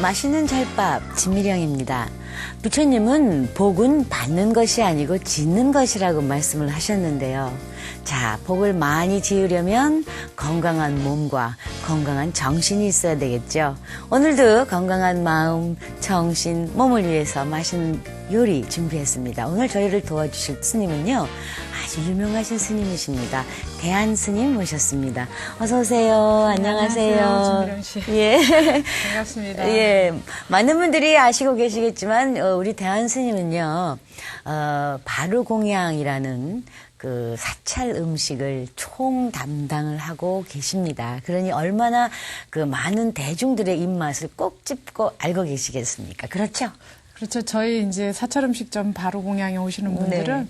맛있는 절밥 진미령입니다. 부처님은 복은 받는 것이 아니고 짓는 것이라고 말씀을 하셨는데요. 자, 복을 많이 지으려면 건강한 몸과 건강한 정신이 있어야 되겠죠. 오늘도 건강한 마음, 정신, 몸을 위해서 맛있는 요리 준비했습니다. 오늘 저희를 도와주실 스님은요. 아주 유명하신 스님이십니다. 대한 스님 모셨습니다. 어서 오세요. 안녕하세요. 안녕하세요, 씨. 예. 반갑습니다. 예. 많은 분들이 아시고 계시겠지만 어, 우리 대한 스님은요. 어, 바루공양이라는 그 사찰 음식을 총 담당을 하고 계십니다. 그러니 얼마나 그 많은 대중들의 입맛을 꼭 짚고 알고 계시겠습니까? 그렇죠? 그렇죠. 저희 이제 사찰 음식점 바로 공양에 오시는 분들은 네.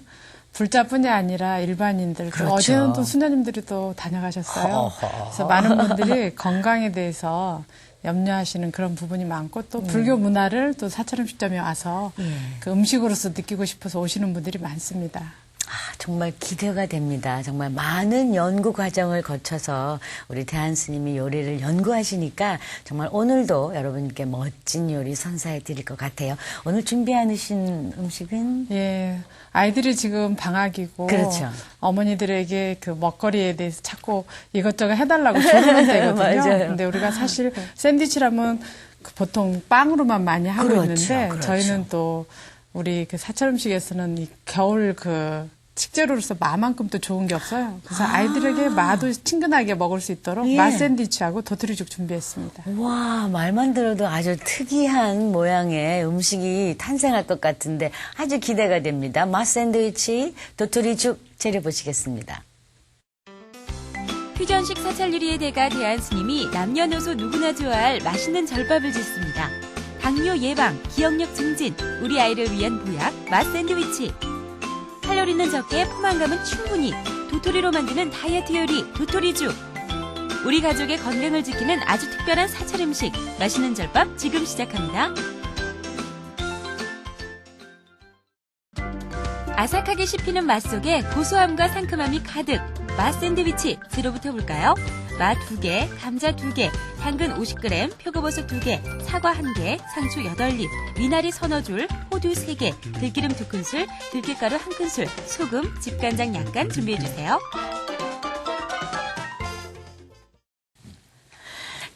불자뿐이 아니라 일반인들, 또 그렇죠. 어제는 또 수녀님들이 또 다녀가셨어요. 허허허. 그래서 많은 분들이 건강에 대해서 염려하시는 그런 부분이 많고 또 불교 문화를 또 사찰 음식점에 와서 예. 그 음식으로서 느끼고 싶어서 오시는 분들이 많습니다. 아, 정말 기대가 됩니다. 정말 많은 연구 과정을 거쳐서 우리 대한 스님이 요리를 연구하시니까 정말 오늘도 여러분께 멋진 요리 선사해 드릴 것 같아요. 오늘 준비하신 음식은 예, 아이들이 지금 방학이고 그렇죠. 어머니들에게 그 먹거리에 대해서 자꾸 이것저것 해달라고 조르는 때거든요. 근데 우리가 사실 샌드위치라면 그 보통 빵으로만 많이 하고 그렇죠, 있는데 그렇죠. 저희는 또 우리 그 사찰 음식에서는 이 겨울 그 식재료로서 마만큼 또 좋은 게 없어요. 그래서 아. 이들에게 마도 친근하게 먹을 수 있도록 예. 마 샌드위치하고 도토리죽 준비했습니다. 와 말만 들어도 아주 특이한 모양의 음식이 탄생할 것 같은데 아주 기대가 됩니다. 맛 샌드위치 도토리죽 재료 보시겠습니다. 퓨전식 사찰 요리의 대가 대한 스님이 남녀노소 누구나 좋아할 맛있는 절밥을 짓습니다. 당뇨 예방, 기억력 증진, 우리 아이를 위한 보약, 맛 샌드위치. 칼로리는 적게 포만감은 충분히, 도토리로 만드는 다이어트 요리, 도토리죽. 우리 가족의 건강을 지키는 아주 특별한 사찰 음식, 맛있는 절밥 지금 시작합니다. 아삭하게 씹히는 맛 속에 고소함과 상큼함이 가득. 맛 샌드위치 재료부터 볼까요? 마 2개, 감자 2개, 당근 50g, 표고버섯 2개, 사과 1개, 상추 8잎, 미나리 서너 줄, 호두 3개, 들기름 2큰술, 들깨가루 1큰술, 소금, 집간장 약간 준비해주세요.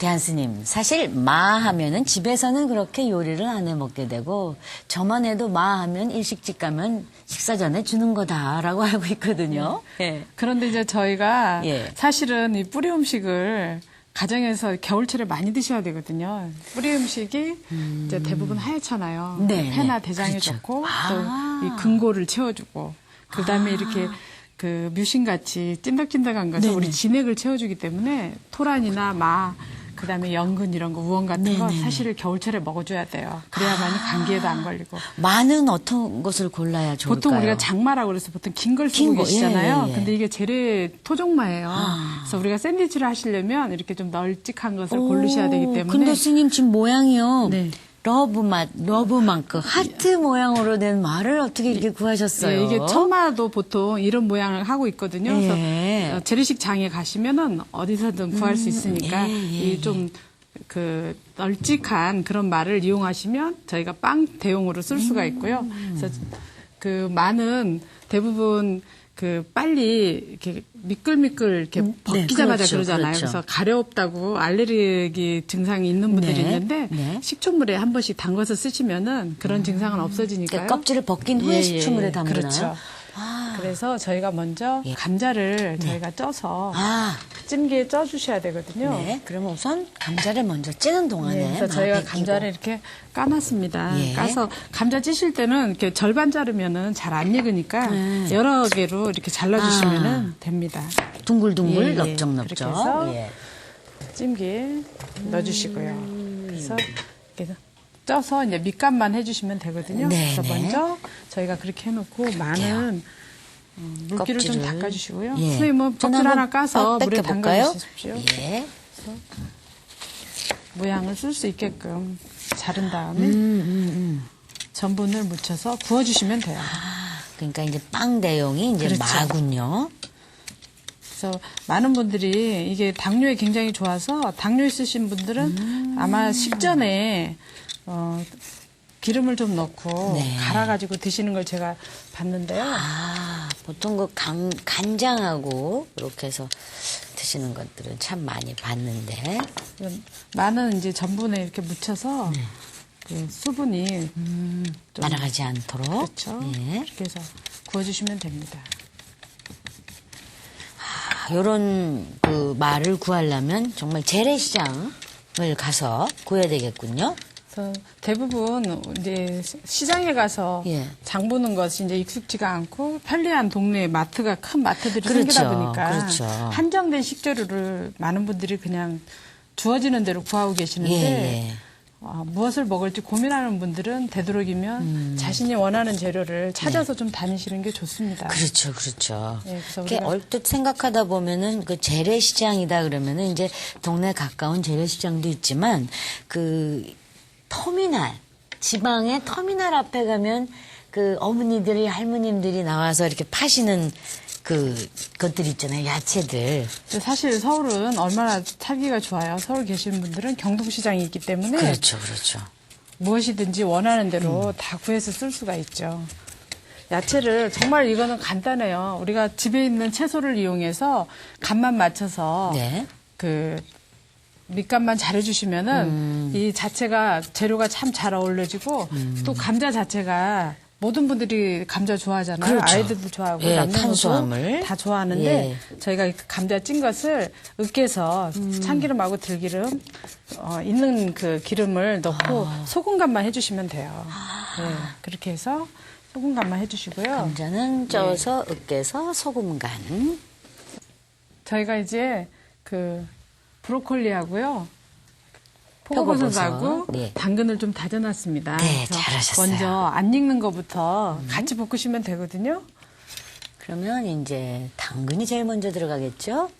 대한 스님, 사실 마 하면은 집에서는 그렇게 요리를 안 해 먹게 되고 저만 해도 마 하면 일식집 가면 식사 전에 주는 거다라고 알고 있거든요. 예. 그런데 이제 저희가 예. 사실은 이 뿌리 음식을 가정에서 겨울철에 많이 드셔야 되거든요. 뿌리 음식이 이제 대부분 하얗잖아요. 네, 폐나 네. 대장이 그렇죠. 좋고 아. 또이 근골을 채워주고 그다음에 이렇게 그 뮤신같이 찐득찐득한 것은. 우리 진액을 채워주기 때문에 토란이나 마 그다음에 연근 이런 거 우엉 같은 거 네네네. 사실 겨울철에 먹어줘야 돼요. 그래야만이 감기에도 안 걸리고. 마는 어떤 것을 골라야 좋을까요? 보통 우리가 장마라고 그래서 보통 긴걸긴 쓰고 거, 계시잖아요. 예, 예. 근데 이게 재래 토종마예요. 아. 그래서 우리가 샌드위치를 하시려면 이렇게 좀 널찍한 것을 고르셔야 되기 오, 때문에 근데 스님 지금 모양이요. 네. 러브 맛, 러브만큼 하트 모양으로 된 말을 어떻게 이렇게 구하셨어요? 예, 이게 천마도 보통 이런 모양을 하고 있거든요. 예. 그래서 어, 재래식 장에 가시면은 어디서든 구할 수 있으니까 예, 예, 이좀 그 널찍한 그런 말을 이용하시면 저희가 빵 대용으로 쓸 수가 있고요. 음. 그래서 그 마는 대부분 그 빨리 이렇게 미끌미끌 이렇게 벗기자마자 그렇죠, 그러잖아요 그렇죠. 그래서 가려웠다고 알레르기 증상이 있는 분들이 네, 있는데 네. 식초물에 한 번씩 담가서 쓰시면은 그런 증상은 없어지니까요. 그러니까 껍질을 벗긴 후에 예, 예, 식초물에 예. 담그나요? 그렇죠. 아. 그래서 저희가 먼저 예. 감자를 저희가 쪄서 아, 찜기에 쪄 주셔야 되거든요. 네. 그러면 우선 감자를 먼저 찌는 동안에 예, 그래서 마 저희가 데끼고. 감자를 이렇게 까놨습니다. 예. 까서 감자 찌실 때는 이렇게 절반 자르면은 잘 안 익으니까 네. 여러 개로 이렇게 잘라 주시면은 됩니다. 둥글둥글 예, 예. 넓적넓적. 해서 예. 찜기에 넣어 주시고요. 그래서 이렇게 쪄서 이제 밑간만 해주시면 되거든요. 네, 그래서 네. 먼저 저희가 그렇게 해놓고 마는 음, 물기를 좀 껍질을. 닦아주시고요. 예. 선생님은 저는 껍질 하나 한번 까서 빡 물에? 담가주십시오. 예. 모양을 쓸 수 있게끔 자른 다음에 음, 음, 음. 전분을 묻혀서 구워주시면 돼요. 그러니까 이제 빵 대용이 이제 그렇죠. 마군요. 그래서 많은 분들이 이게 당뇨에 굉장히 좋아서 당뇨 있으신 분들은 음. 아마 식전에 어, 기름을 좀 넣고 네. 갈아가지고 드시는 걸 제가 봤는데요. 아, 보통 그 간, 간장하고 이렇게 해서 드시는 것들은 참 많이 봤는데. 마는 이제 전분에 이렇게 묻혀서 네. 그 수분이 좀 날아가지 않도록. 그렇죠. 예. 이렇게 해서 구워주시면 됩니다. 이런 그 말을 구하려면 정말 재래시장을 가서 구해야 되겠군요. 그래서 대부분 이제 시장에 가서 예. 장 보는 것이 이제 익숙지가 않고 편리한 동네에 마트가 큰 마트들이 그렇죠. 생기다 보니까 그렇죠. 한정된 식재료를 많은 분들이 그냥 주어지는 대로 구하고 계시는데 예, 예. 아, 무엇을 먹을지 고민하는 분들은 되도록이면 음. 자신이 원하는 재료를 찾아서 좀 다니시는 게 좋습니다. 네. 그렇죠, 그렇죠. 예, 이렇게 우리가- 얼뜻 생각하다 보면은 그 재래시장이다 그러면은 이제 동네 가까운 재래시장도 있지만 그 터미널 지방의 터미널 앞에 가면 그 어머니들이 할머님들이 나와서 이렇게 파시는 그 것들 있잖아요 야채들 사실 서울은 얼마나 살기가 좋아요. 서울 계시는 분들은 경동시장이 있기 때문에 그렇죠 그렇죠 무엇이든지 원하는 대로 다 구해서 쓸 수가 있죠. 야채를 정말 이거는 간단해요. 우리가 집에 있는 채소를 이용해서 간만 맞춰서 네 그 밑간만 잘해주시면은 음. 이 자체가 재료가 참 잘 어울려지고 음. 또 감자 자체가 모든 분들이 감자 좋아하잖아요. 그렇죠. 아이들도 좋아하고 예, 탄수화물. 다 좋아하는데 예. 저희가 이 감자 찐 것을 으깨서 음. 참기름하고 들기름 어, 있는 그 기름을 넣고 아. 소금 간만 해주시면 돼요. 예, 그렇게 해서 소금 간만 해주시고요. 감자는 쪄서 으깨서 소금 간 저희가 이제 그 브로콜리하고요. 표고버섯. 표고버섯하고 네. 당근을 좀 다져놨습니다. 네, 잘하셨어요. 음. 먼저 안 익는 것부터 같이 볶으시면 되거든요. 그러면 이제 당근이 제일 먼저 들어가겠죠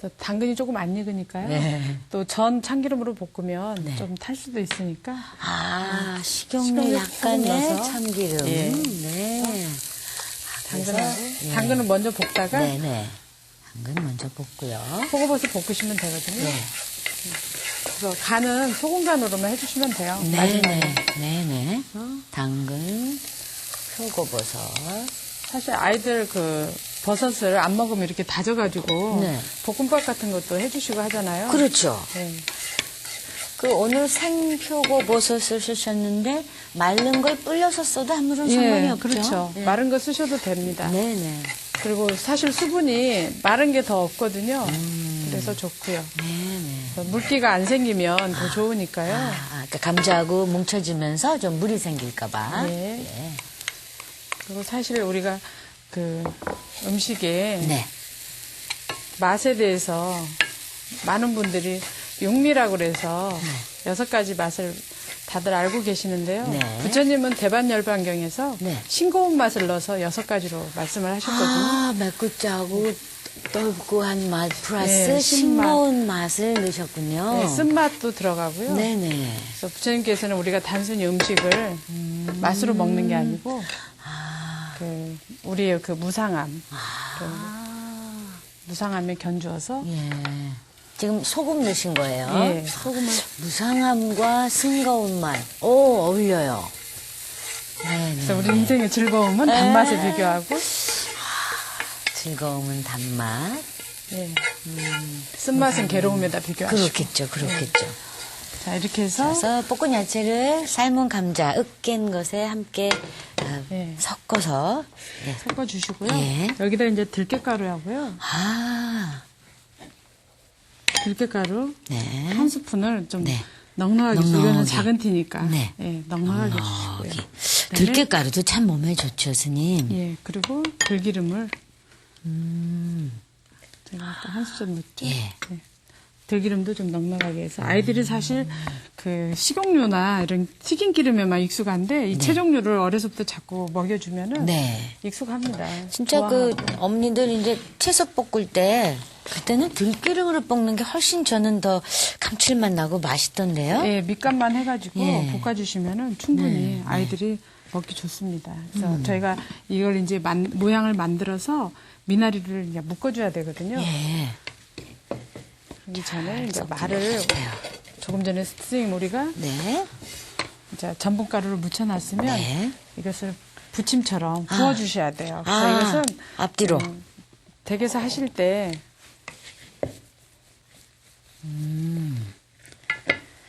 또 당근이 조금 안 익으니까요. 네. 또전 참기름으로 볶으면 네. 좀탈 수도 있으니까 아, 식용유 식용유 약간의. 참기름. 예. 네. 당근하고 그래서, 예. 당근을 먼저 볶다가 네네. 당근 먼저 볶고요. 표고버섯 볶으시면 되거든요. 네. 그래서 간은 소금 간으로만 해주시면 돼요. 네네. 네네. 당근, 표고버섯. 사실 아이들 그 버섯을 안 먹으면 이렇게 다져가지고 네. 볶음밥 같은 것도 해주시고 하잖아요. 그렇죠. 네. 그 오늘 생표고 버섯을 쓰셨는데 마른 걸 불려서 써도 아무런 상관이 예, 없죠. 그렇죠. 예. 마른 거 쓰셔도 됩니다. 네네. 그리고 사실 수분이 마른 게 더 없거든요. 음. 그래서 좋고요. 네네. 그래서 물기가 안 생기면 더 좋으니까요. 아, 그러니까 감자하고 뭉쳐지면서 좀 물이 생길까봐. 네. 예. 그리고 사실 우리가 그 음식의 네. 맛에 대해서 많은 분들이 육미라고 그래서 여섯 가지 맛을 다들 알고 계시는데요. 네. 부처님은 대반 열반경에서 네. 싱거운 맛을 넣어서 여섯 가지로 말씀을 하셨거든요. 아, 맵고 짜고 떫고 한 맛 플러스 네. 싱거운 맛을 넣으셨군요. 네, 쓴맛도 들어가고요. 네네. 그래서 부처님께서는 우리가 단순히 음식을 맛으로 먹는 게 아니고 그 우리의 그 무상함, 아, 무상함에 견주어서 예. 지금 소금 넣으신 거예요? 예, 소금을 무상함과 싱거운 맛. 오, 어울려요. 네네. 그래서 우리 인생의 즐거움은 단맛에 비교하고 즐거움은 단맛. 예. 쓴맛은 괴로움에다 비교하시고 그렇겠죠, 그렇겠죠. 자 이렇게 해서 그래서 볶은 야채를 삶은 감자, 으깬 것에 함께 어, 예. 섞어서. 네. 섞어주시고요. 예. 여기다 이제 들깨가루하고요. 아, 들깨가루 네. 한 스푼을 좀 네. 넉넉하게 넉넉하게. 작은 티니까 네. 예, 넉넉하게 넉넉히. 주시고요. 들깨가루도 참 몸에 좋죠, 스님. 예, 그리고 들기름을 음. 제가 아까 한 수저 넣었죠. 예. 네. 들기름도 좀 넉넉하게 해서 아이들이 사실 그 식용유나 이런 튀긴 기름에만 익숙한데 이 채종류를 어려서부터 자꾸 먹여주면은 네. 익숙합니다. 진짜 그 좋아하고. 어머니들 이제 채소 볶을 때 그때는 들기름으로 볶는 게 훨씬 저는 더 감칠맛 나고 맛있던데요. 예, 밑간만 해가지고 예. 볶아주시면은 충분히 아이들이 먹기 좋습니다. 그래서 저희가 이걸 이제 만- 모양을 만들어서 미나리를 묶어줘야 되거든요. 예. 이 전에 이제 섞이게 말을 해주세요. 조금 전에 선생님 우리가 네. 이제 전분 가루를 묻혀놨으면 네. 이것을 부침처럼 아. 구워주셔야 돼요. 그래서 아, 이것은 앞뒤로. 음, 댁에서 하실 때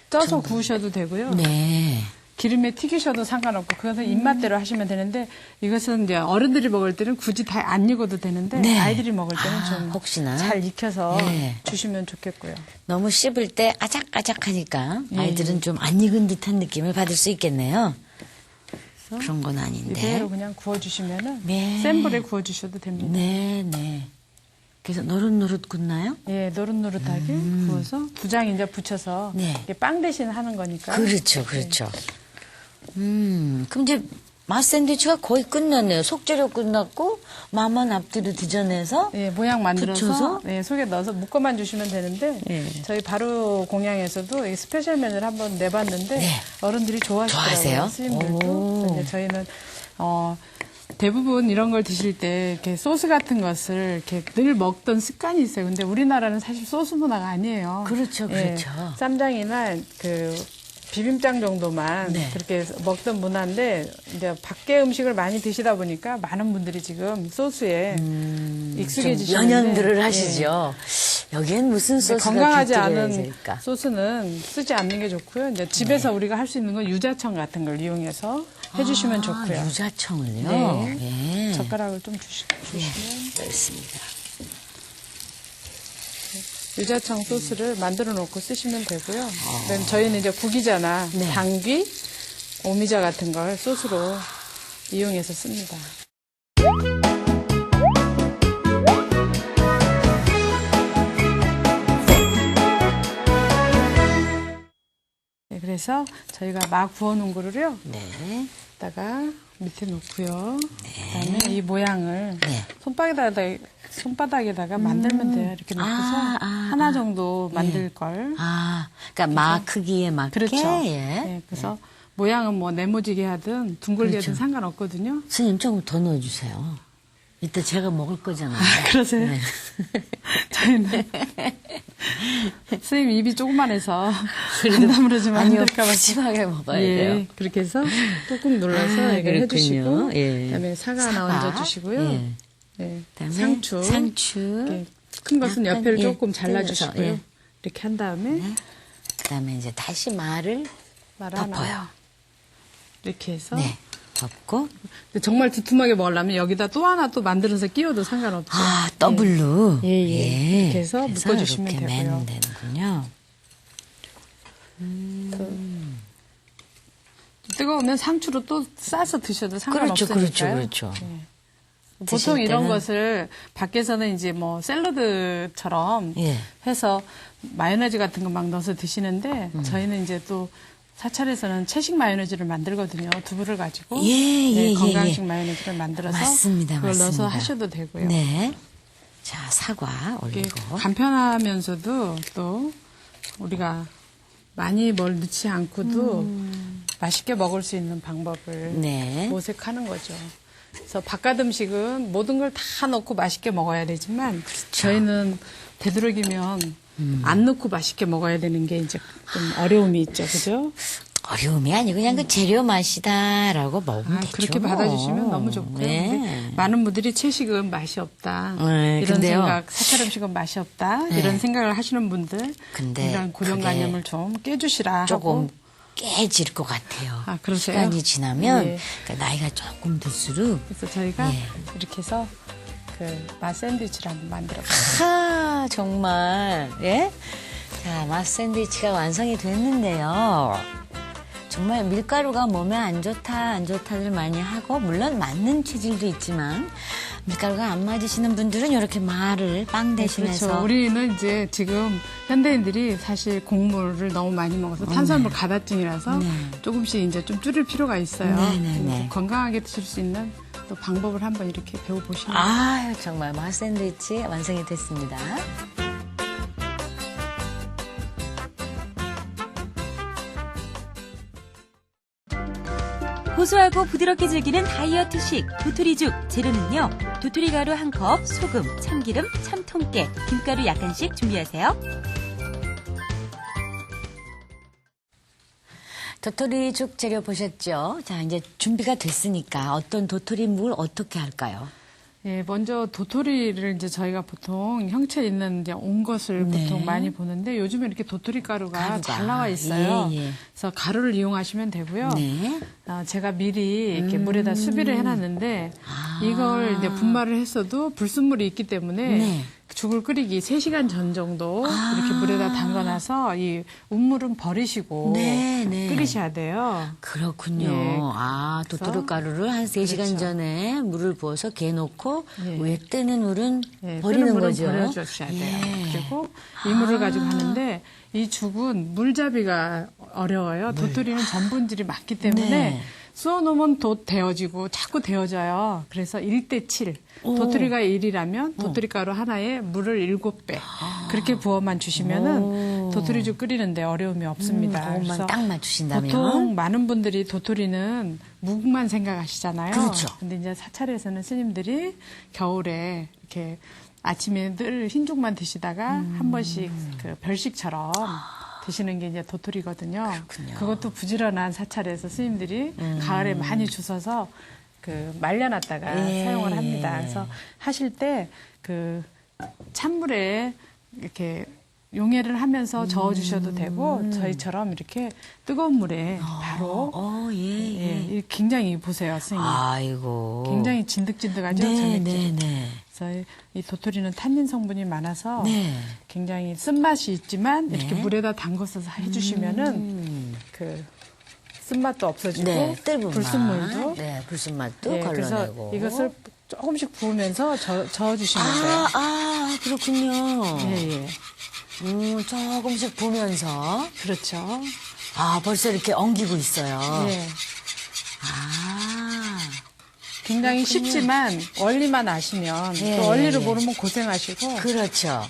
쪄서 구우셔도 되고요. 네. 기름에 튀기셔도 상관없고 그것은 입맛대로 하시면 되는데 이것은 이제 어른들이 먹을 때는 굳이 다 안 익어도 되는데 네. 아이들이 먹을 때는 아, 좀 혹시나. 잘 익혀서 네. 주시면 좋겠고요. 너무 씹을 때 아작아작하니까 예. 아이들은 좀안 익은 듯한 느낌을 받을 수 있겠네요. 그런 건 아닌데. 이대로 그냥 구워주시면은 네. 센 불에 구워주셔도 됩니다. 네, 네. 그래서 노릇노릇 굽나요? 예, 노릇노릇하게 구워서 두장 이제 붙여서 음. 네. 빵 대신 하는 거니까. 그렇죠, 그렇죠. 음, 그럼 이제 맛 샌드위치가 거의 끝났네요. 속재료 끝났고 맛만 앞뒤로 디져내서 예, 모양 만들어서? 예, 속에 넣어서 묶어만 주시면 되는데 예. 저희 바로 공양에서도 이 스페셜 메뉴를 한번 내봤는데 네. 어른들이 좋아하시더라고요. 스님들도. 저희는 어 대부분 이런 걸 드실 때 이렇게 소스 같은 것을 이렇게 늘 먹던 습관이 있어요. 근데 우리나라는 사실 소스 문화가 아니에요. 그렇죠, 예, 그렇죠. 쌈장이나 그 비빔장 정도만 네. 그렇게 먹던 문화인데 이제 밖에 음식을 많이 드시다 보니까 많은 분들이 지금 소스에 좀 익숙해지시는데 연연들을 예. 하시죠. 여기엔 무슨 소스가 건강하지 않은 될까? 소스는 쓰지 않는 게 좋고요. 이제 집에서 네. 우리가 할 수 있는 건 유자청 같은 걸 이용해서 해주시면 아, 좋고요. 유자청을요. 네. 예. 젓가락을 좀 주시, 주시면 그렇습니다. 유자청 소스를 만들어 놓고 쓰시면 되고요. 그다음에 저희는 이제 구기자나 아. 네. 당귀, 오미자 같은 걸 소스로 이용해서 씁니다. 네, 그래서 저희가 막 구워놓은 거를요. 네. 다가 밑에 놓고요. 그다음에 이 모양을 네. 손바닥에다가 손바닥에다가 만들면 돼요. 이렇게 놓고서 아, 아, 하나 아. 정도 만들 걸. 아, 그러니까 마 크기에 맞게. 그렇죠. 예. 네, 그래서 모양은 뭐 네모지게 하든 둥글게 그렇죠. 하든 상관없거든요. 스님 조금 더 넣어주세요. 이따 제가 먹을 거잖아요. 그러세요? 네. 저희는 선생님 입이 조그만 해서 안 다물어지면 안 아니요, 될까봐 푸짐하게 먹어야 예, 돼요. 그렇게 해서 꾹꾹 눌러서 아, 이걸 그렇군요. 해주시고 예. 그다음에 사과 하나 사과. 얹어주시고요. 예. 네, 그다음에 상추, 상추. 이렇게 큰 것은 약간, 옆에를 예, 조금 잘라주시고요. 예. 이렇게 한 다음에 그다음에 이제 다시 마를 말 덮어요. 하나 이렇게 해서 근데 정말 두툼하게 먹으려면 여기다 또 하나 또 만들어서 끼워도 상관없죠. 아, 더블로. 예, 예. 이렇게 해서 그래서 묶어주시면 이렇게 되고요. 되는군요. 그래서 뜨거우면 상추로 또 싸서 드셔도 그렇죠, 상관없으니까요. 그렇죠, 그렇죠. 예. 보통 이런 것을 밖에서는 이제 뭐 샐러드처럼 예. 해서 마요네즈 같은 거 막 넣어서 드시는데 음. 저희는 이제 또 사찰에서는 채식 마요네즈를 만들거든요. 두부를 가지고 예, 예, 네, 예, 건강식 예. 마요네즈를 만들어서 맞습니다, 그걸 넣어서 맞습니다. 하셔도 되고요. 네. 자, 사과 올리고. 간편하면서도 또 우리가 많이 뭘 넣지 않고도 맛있게 먹을 수 있는 방법을 음. 네. 모색하는 거죠. 그래서 바깥 음식은 모든 걸 다 넣고 맛있게 먹어야 되지만 저희는 되도록이면 음. 안 넣고 맛있게 먹어야 되는 게 이제 좀 어려움이 있죠, 그죠? 어려움이 아니고 그냥 그 재료 맛이다라고 먹으면 아, 되죠. 그렇게 받아주시면 너무 좋고요. 네. 많은 분들이 채식은 맛이 없다. 네, 이런 근데요. 생각, 사찰 음식은 맛이 없다. 네. 이런 생각을 하시는 분들 근데 이런 고정관념을 좀 깨주시라 조금 하고 깨질 것 같아요. 아, 그러세요? 시간이 지나면 예. 그러니까 나이가 조금 들수록 그래서 저희가 예. 이렇게 해서 그맛 샌드위치를 한번 만들어 봤어요. 하 정말 예? 자, 맛 샌드위치가 완성이 됐는데요. 정말 밀가루가 몸에 안 좋다, 안 좋다들 많이 하고, 물론 맞는 체질도 있지만, 밀가루가 안 맞으시는 분들은 이렇게 말을 빵 대신해서. 그렇죠. 우리는 이제 지금 현대인들이 사실 곡물을 너무 많이 먹어서 탄수화물 가다증이라서 네. 조금씩 이제 좀 줄일 필요가 있어요. 네, 네, 네. 건강하게 드실 수 있는 또 방법을 한번 이렇게 배워보시면 아유, 정말 맛 샌드위치 완성이 됐습니다. 고소하고 부드럽게 즐기는 다이어트식 도토리죽 재료는요. 도토리 가루 한 컵, 소금, 참기름, 참통깨, 김가루 약간씩 준비하세요. 도토리 죽 재료 보셨죠? 자, 이제 준비가 됐으니까 어떤 도토리 묵을 어떻게 할까요? 예, 먼저 도토리를 이제 저희가 보통 형체 있는 이제 온 것을 네. 보통 많이 보는데 요즘에 이렇게 도토리 가루가, 가루가. 잘 나와 있어요. 예, 예. 그래서 가루를 이용하시면 되고요. 네. 아, 제가 미리 이렇게 물에다 수비를 해놨는데 음. 아. 이걸 이제 분말을 했어도 불순물이 있기 때문에 네. 죽을 끓이기 3시간 전 정도 아. 이렇게 물에다 담가놔서 이 우물은 버리시고 네, 네. 끓이셔야 돼요. 그렇군요. 예. 아, 도토리 그래서- 가루를 한 3시간 그렇죠. 전에 물을 부어서 개놓고 예. 왜 뜨는 물은 예, 버리는 물은 거죠. 버려주셔야 돼요. 예. 그리고 이 물을 가지고 하는데 이 죽은 물잡이가 어려워요. 도토리는 전분질이 많기 때문에 네. 쏘놓으면 돛 데워지고 자꾸 데워져요. 그래서 1대 7. 오. 도토리가 1이라면 도토리 가루 하나에 물을 7배. 그렇게 부어만 주시면은 오. 도토리죽 끓이는데 어려움이 없습니다. 음, 그래서 딱 맞추신다면. 보통 많은 분들이 도토리는 묵만 생각하시잖아요. 그렇죠. 근데 이제 사찰에서는 스님들이 겨울에 이렇게 아침에 늘 흰죽만 드시다가 음. 한 번씩 그 별식처럼 드시는 게 이제 도토리거든요. 그렇군요. 그것도 부지런한 사찰에서 스님들이 음. 가을에 많이 주셔서 그 말려놨다가 예. 사용을 합니다. 그래서 하실 때 그 찬물에 이렇게 용해를 하면서 저어 주셔도 되고 저희처럼 이렇게 뜨거운 물에 바로 어, 예, 예, 예. 이 굉장히 보세요, 선생님. 아이고. 굉장히 진득진득하죠, 네, 네, 네. 그래서 이- 이 도토리는 탄닌 성분이 많아서 네. 굉장히 쓴맛이 있지만 이렇게 네. 물에다 담궈서 해주시면은 음. 그 쓴맛도 없어지고 네, 불순물도 네, 불순맛도 예, 그래서 걸러내고. 이것을 조금씩 부으면서 저, 저어주시면 돼요. 아, 아, 그렇군요. 예, 예. 음, 조금씩 보면서. 그렇죠. 아, 벌써 이렇게 엉기고 있어요. 예. 아, 굉장히 쉽지만 원리만 아시면 예, 또 원리를 예. 모르면 고생하시고 그렇죠.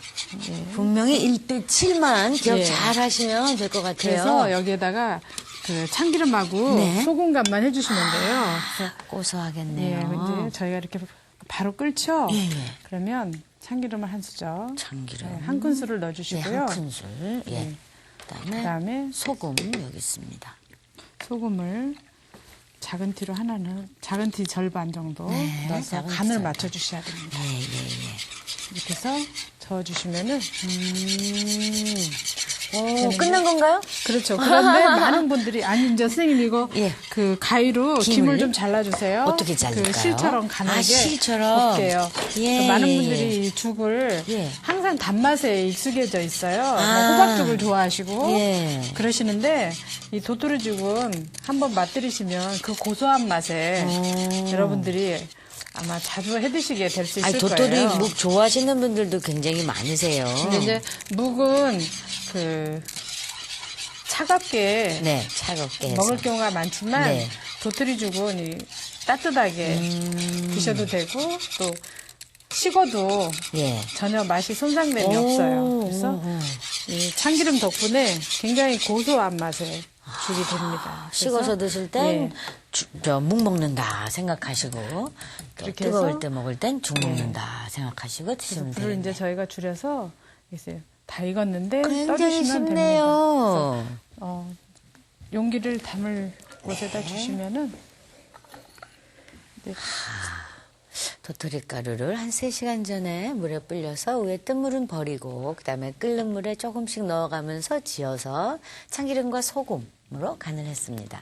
분명히 1대 7만 기억 예. 잘 하시면 될 것 같아요. 그래서 여기에다가 그 참기름하고 네. 소금간만 해주시면 돼요. 예, 고소하겠네요. 이제 저희가 이렇게 바로 끓죠. 예, 예. 그러면 참기름을 한 수저, 참기름. 네, 한 큰술을 네, 넣어주시고요. 한 큰술. 예. 예. 그다음에, 그다음에 소금 여기 있습니다. 소금을 작은 티로 하나는 작은 티 절반 정도 네, 넣어서 작은 티 간을 절반. 맞춰주셔야 됩니다. 예, 예, 예. 이렇게 해서 저어주시면은 오, 끝난 건가요? 그렇죠. 그런데 많은 분들이 아니 이제 선생님 이거 예. 그 가위로 김을? 김을, 좀 잘라주세요. 어떻게 자를까요? 그 실처럼 가늘게 아, 실처럼. 볶게요. 예, 그 많은 예, 분들이 이 죽을 예. 항상 단맛에 익숙해져 있어요. 아. 뭐 호박죽을 좋아하시고 예. 그러시는데 이 도토리 죽은 한번 맛들이시면 그 고소한 맛에 오. 여러분들이 아마 자주 해드시게 될 수 있을 아니, 도토리 거예요. 묵 좋아하시는 분들도 굉장히 많으세요. 근데 이제 묵은 그 차갑게 네, 차갑게 해서. 먹을 경우가 많지만 네. 도토리 죽은 이 따뜻하게 음. 드셔도 되고 또 식어도 예. 전혀 맛이 손상됨이 오, 없어요. 그래서. 이 참기름 덕분에 굉장히 고소한 맛의 죽이 됩니다. 그래서 식어서 드실 땐, 예. 주- 저, 묵 먹는다 생각하시고, 그렇게 뜨거울? 때 먹을 땐 죽 먹는다 생각하시고 드시면 불을 돼요. 이제 저희가 줄여서 이제 다 익었는데 굉장히. 쉽네요. 어, 용기를 담을 곳에다 주시면은 네, 도토리 가루를 한 3시간 전에 물에 불려서 위에 뜬 물은 버리고 그다음에 끓는 물에 조금씩 넣어가면서 지어서 참기름과 소금으로 간을 했습니다.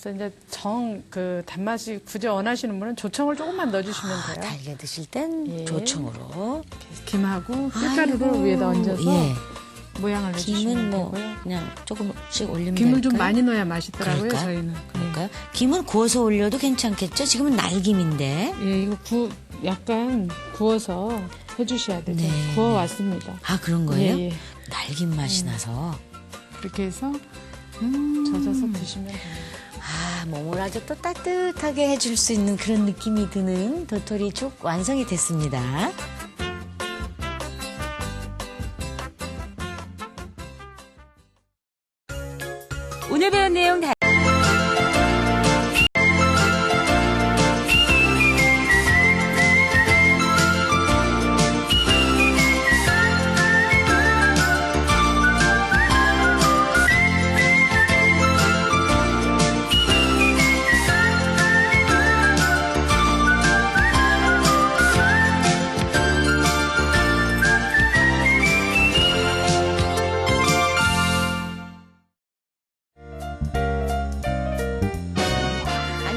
그래서 이제 정 그 단맛이 굳이 원하시는 분은 조청을 조금만 넣어주시면 아, 돼요. 달게 드실 땐 예. 조청으로. 김하고 쌀가루를 아이고, 위에다 얹어서 예. 모양을 김은 내주시면 뭐 되고요. 그냥 조금씩 올리면 김을 좀 될까요? 많이 넣어야 맛있더라고요. 그럴까요? 저희는. 그럴까요? 김은 구워서 올려도 괜찮겠죠? 지금은 날김인데. 예, 이거 구 약간 구워서 해주셔야 되죠. 네. 구워 왔습니다. 아 그런 거예요? 예, 예. 날김 맛이 나서. 그렇게 해서 음. 젖어서 드시면 됩니다. 아, 몸을 아주 또 따뜻하게 해줄 수 있는 그런 느낌이 드는 도토리 죽 완성이 됐습니다.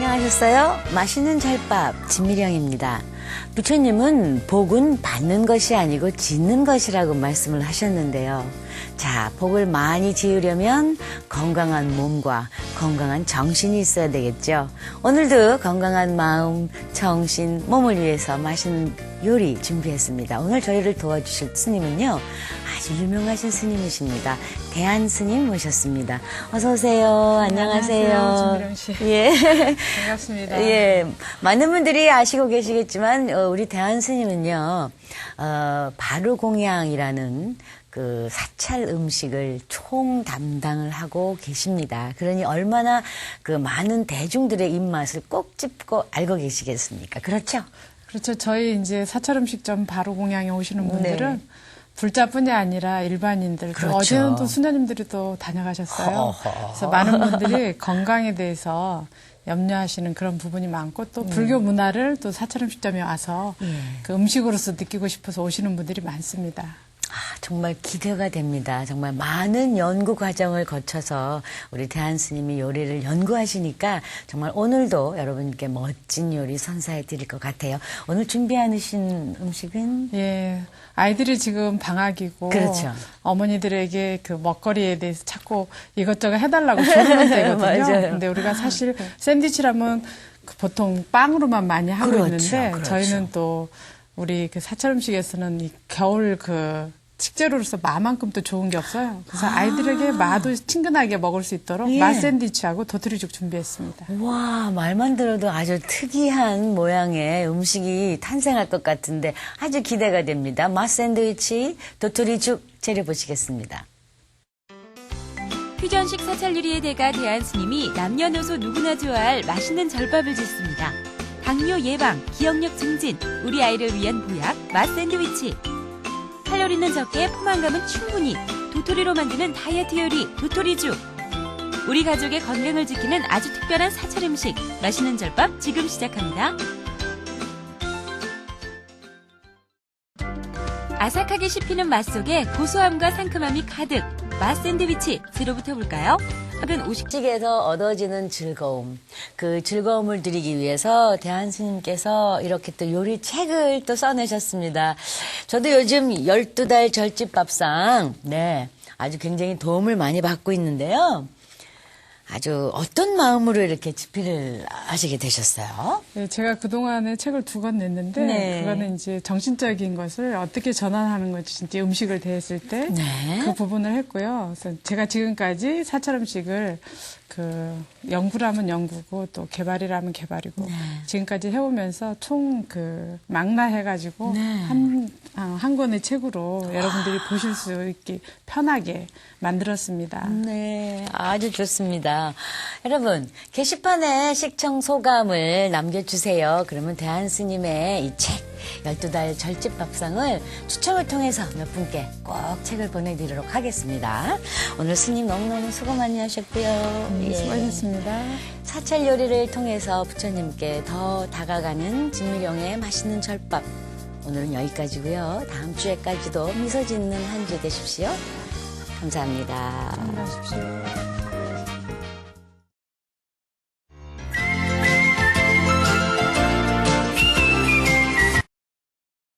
안녕하셨어요? 맛있는 절밥 진미령입니다. 부처님은 복은 받는 것이 아니고 짓는 것이라고 말씀을 하셨는데요. 자, 복을 많이 지으려면 건강한 몸과 건강한 정신이 있어야 되겠죠. 오늘도 건강한 마음, 정신, 몸을 위해서 맛있는 요리 준비했습니다. 오늘 저희를 도와주실 스님은요. 아주 유명하신 스님이십니다. 대한 스님 모셨습니다. 어서 오세요. 안녕하세요. 안녕하세요, 진미령 씨. 예. 반갑습니다. 예. 많은 분들이 아시고 계시겠지만 어, 우리 대한 스님은요. 어, 바루공양이라는 그 사찰 음식을 총 담당을 하고 계십니다. 그러니 얼마나 그 많은 대중들의 입맛을 꼭 짚고 알고 계시겠습니까? 그렇죠? 그렇죠. 저희 이제 사찰 음식점 바로 공양에 오시는 분들은 네. 불자뿐이 아니라 일반인들, 또 그렇죠. 어제는 또 수녀님들이 또 다녀가셨어요. 허허허. 그래서 많은 분들이 건강에 대해서 염려하시는 그런 부분이 많고 또 불교 문화를 또 사찰 음식점에 와서 예. 그 음식으로서 느끼고 싶어서 오시는 분들이 많습니다. 아, 정말 기대가 됩니다. 정말 많은 연구 과정을 거쳐서 우리 대한 스님이 요리를 연구하시니까 정말 오늘도 여러분께 멋진 요리 선사해 드릴 것 같아요. 오늘 준비하신 음식은 예. 아이들이 지금 방학이고 그렇죠. 어머니들에게 그 먹거리에 대해서 자꾸 이것저것 해달라고 조르는 때거든요. 근데 우리가 사실 샌드위치라면 그 보통 빵으로만 많이 하고 그렇죠, 있는데 그렇죠. 저희는 또 우리 그 사찰 음식에서는 이 겨울 그 식재료로서 마만큼 또 좋은 게 없어요. 그래서 아. 이들에게 마도 친근하게 먹을 수 있도록 예. 맛 샌드위치하고 도토리죽 준비했습니다. 와 말만 들어도 아주 특이한 모양의 음식이 탄생할 것 같은데 아주 기대가 됩니다. 맛 샌드위치, 도토리죽 재료 보시겠습니다. 퓨전식 사찰 요리의 대가 대한 스님이 남녀노소 누구나 좋아할 맛있는 절밥을 짓습니다. 당뇨 예방, 기억력 증진, 우리 아이를 위한 보약, 맛 샌드위치. 칼로리는 적게 포만감은 충분히 도토리로 만드는 다이어트 요리 도토리죽. 우리 가족의 건강을 지키는 아주 특별한 사찰 음식 맛있는 절밥 지금 시작합니다. 아삭하게 씹히는 맛 속에 고소함과 상큼함이 가득 맛 샌드위치 재료부터 볼까요? 은50 음식에서 얻어지는 즐거움, 그 즐거움을 드리기 위해서 대한 스님께서 이렇게 또 요리 책을 또 써내셨습니다. 저도 요즘 12달 절집 밥상, 네, 아주 굉장히 도움을 많이 받고 있는데요. 아주 어떤 마음으로 이렇게 집필을 하시게 되셨어요? 네, 제가 그동안에 책을 두 권 냈는데 네. 그거는 이제 정신적인 것을 어떻게 전환하는 건지 진짜 음식을 대했을 때그 네. 부분을 했고요. 그래서 제가 지금까지 사찰 음식을 그 연구라면 연구고 또 개발이라면 개발이고 네. 지금까지 해오면서 총 그 망라해가지고 네. 한, 아, 한 권의 책으로 여러분들이 보실 수 있게 편하게 만들었습니다. 네, 아주 좋습니다. 여러분, 게시판에 식청 소감을 남겨주세요. 그러면 대한 스님의 이 책, 12달 절집 밥상을 추첨을 통해서 몇 분께 꼭 책을 보내드리도록 하겠습니다. 오늘 스님 너무너무 수고 많이 하셨고요. 네, 예. 수고하셨습니다. 사찰 요리를 통해서 부처님께 더 다가가는 진미령의 맛있는 절밥. 오늘은 여기까지고요. 다음 주에까지도 미소 짓는 한 주 되십시오. 감사합니다. 건강하십시오.